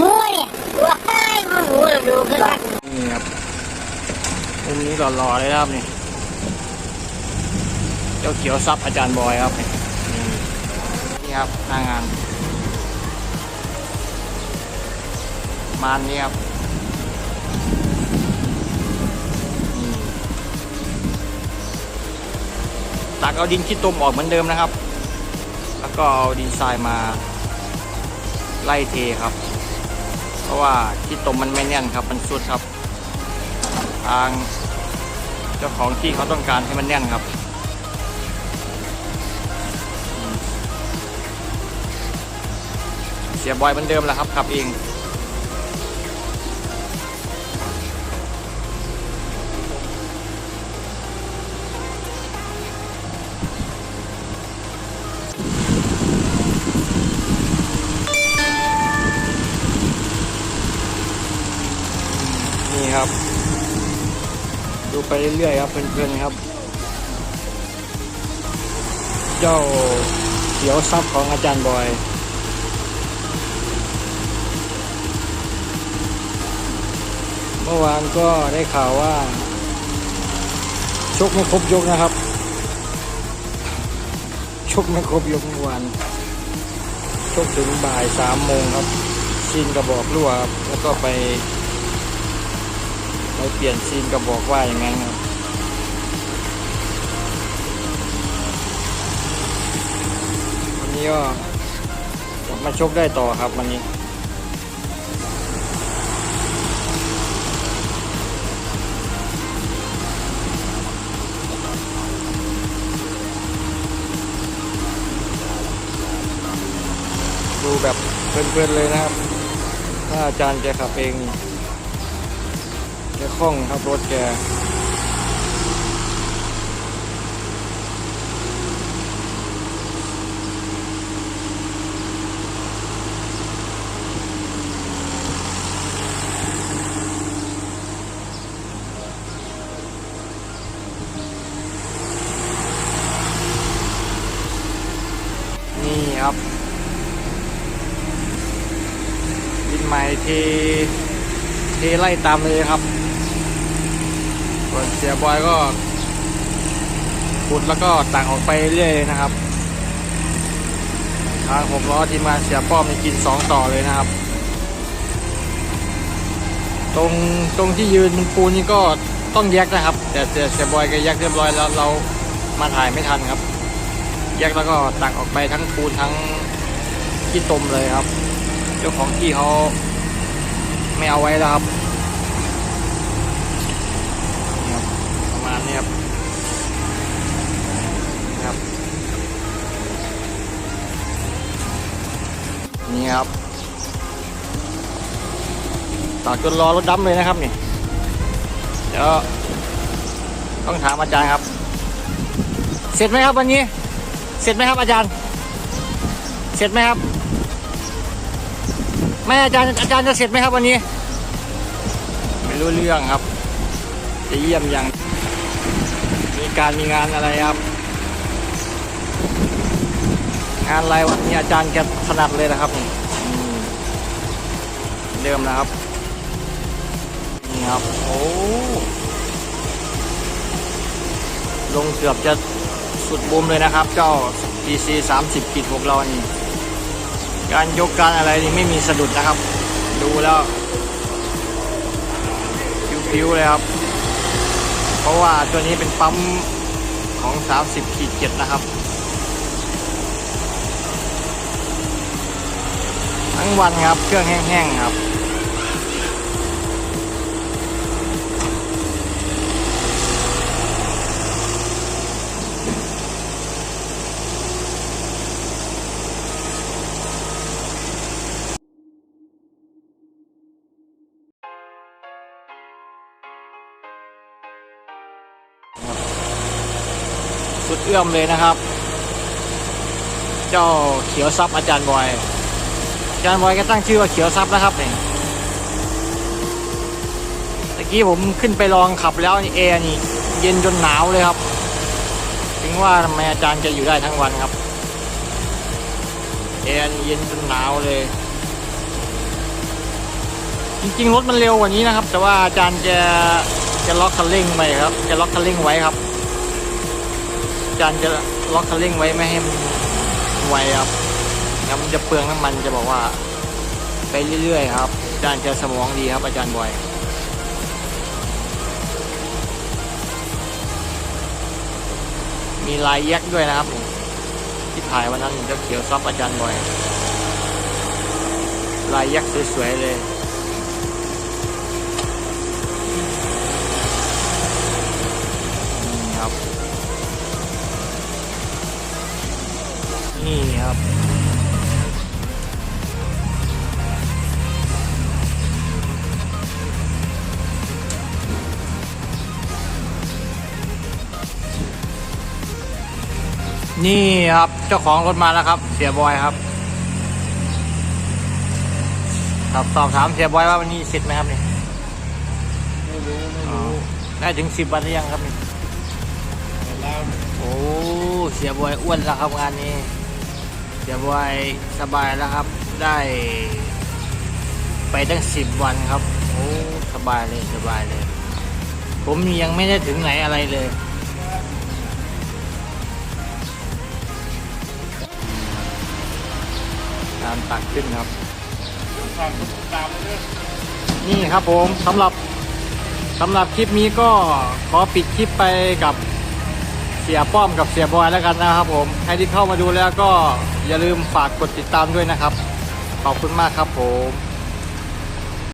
มูเนี่ยว้ายงูดูขึ้นมานี่ครับมุมนี้หล่อๆเลยครับนี่เจ้าเขียวซับอาจารย์บอยครับนี่นี่ครับหน้างานมานนี้ครับตักเอาดินขี้ตมออกเหมือนเดิมนะครับ แล้วก็เอาดินทรายมา ไล่เทครับ เพราะว่าที่ตมมันไม่แน่นครับ มันสุดครับ ทางเจ้าของที่เขาต้องการให้มันแน่นครับเสียบอยเหมือนเดิมแหละครับขับเอง นี่ครับ ดูไปเรื่อยๆครับเพื่อนๆครับ เจ้าเขียวซับของอาจารย์บอยเมื่อวานก็ได้ข่าวว่า ชกไม่ครบยกนะครับ ชกไม่ครบยกเมื่อวานชกถึงบ่ายสามโมงครับซีนกระบอกรั่วครับแล้วก็ไป ไปเปลี่ยนซีนกระบอกว่าอย่างนั้นครับวันนี้ก็มาชกได้ต่อครับวันนี้ดูแบบเพลินๆเลยนะครับ ถ้าอาจารย์แกขับเอง คล่องครับรถแกนี่ครับดินใหม่เทเทไล่ตามเลยครับ ส่วนเสียบอยก็ขุดแล้วก็ตักออกไปเรื่อยเลยนะครับ ทางหกล้อทีมงานเสียป้อมมีกินสองต่อเลยนะครับ ตรงตรงที่ยืนเป็นปูนี่ก็ต้องแยกนะครับ แต่เสียเสียบอยก็แยกเรียบร้อยแล้วเรามาถ่ายไม่ทันครับ แยกแล้วก็ตักออกไปทั้งปูนทั้งขี้ตมเลยครับ เจ้าของที่เขาไม่เอาไว้แล้วครับนี่ครับ ประมาณนี้ครับนี่ครับ นี่ครับตากจนรอรถดำเลยนะครับนี่เดี๋ยวต้องถามอาจารย์ครับ เสร็จไหมครับวันนี้ เสร็จไหมครับอาจารย์ เสร็จไหมครับไม่อาจารย์อาจารย์จะเสร็จไหมครับวันนี้ ไม่รู้เรื่องครับ จะเยี่ยมยังมีการมีงานอะไรครับ งานอะไรวันนี้อาจารย์แก ถนัดเลยนะครับอืมเดิมนะครับนี่ครับโอ้ลงเกือบจะสุดบุมเลยนะครับ เจ้า PC 30ขีด6เรานี่การยกการอะไรนี่ไม่มีสะดุดนะครับ ดูแล้วผิวๆเลยครับ เพราะว่าตัวนี้เป็นปั๊มของ 30ขีด7นะครับ ทั้งวันครับ เครื่องแห้งๆครับสุดเอื้อมเลยนะครับ เจ้าเขียวซับอาจารย์บอย จารย์บอยก็ตั้งชื่อว่าเขียวซับนะครับเนี่ยตะกี้ผมขึ้นไปลองขับแล้วนี่แอร์นี่เย็นจนหนาวเลยครับ ถึงว่าทำไมอาจารย์จะอยู่ได้ทั้งวันครับแอร์นี่เย็นจนหนาวเลย จริงๆรถมันเร็วกว่านี้นะครับ แต่ว่าอาจารย์จะจะล็อกคันเร่งไว้ครับ จะล็อกคันเร่งไว้ครับ อาจารย์จะล็อกคันเร่งไว้ไม่ให้มันไวครับ งั้นมันจะเปลืองน้ำมันจะบอกว่า ไปเรื่อยๆครับอาจารย์จะสมองดีครับอาจารย์บอยมีลายแยกด้วยนะครับ ที่ถ่ายวันนั้นจ้าเขียวซับอาจารย์บอย ลายแยกสวยๆเลยนี่ครับ นี่ครับ นี่ครับเจ้าของรถมาแล้วครับ เสียบอยครับ ครับสอบถามเสียบอยว่าวันนี้เสร็จไหมครับนี่ไม่รู้ไม่อ๋อรู้ได้ถึงสิบวันหรือยังครับนี่แล้วโอ้เสียบอยอ้วนแล้วครับงานนี้ เสียบอยสบายแล้วครับ ได้ ไปตั้งสิบวันครับโอ้สบายเลยสบายเลย ผมยังไม่ได้ถึงไหนอะไรเลย การตักขึ้นครับ นี่ครับผมสำหรับสำหรับคลิปนี้ก็ขอปิดคลิปไปกับเสียป้อมกับเสียบอยแล้วกันนะครับผมใครที่เข้ามาดูแล้วก็อย่าลืมฝากกดติดตามด้วยนะครับ ขอบคุณมากครับผม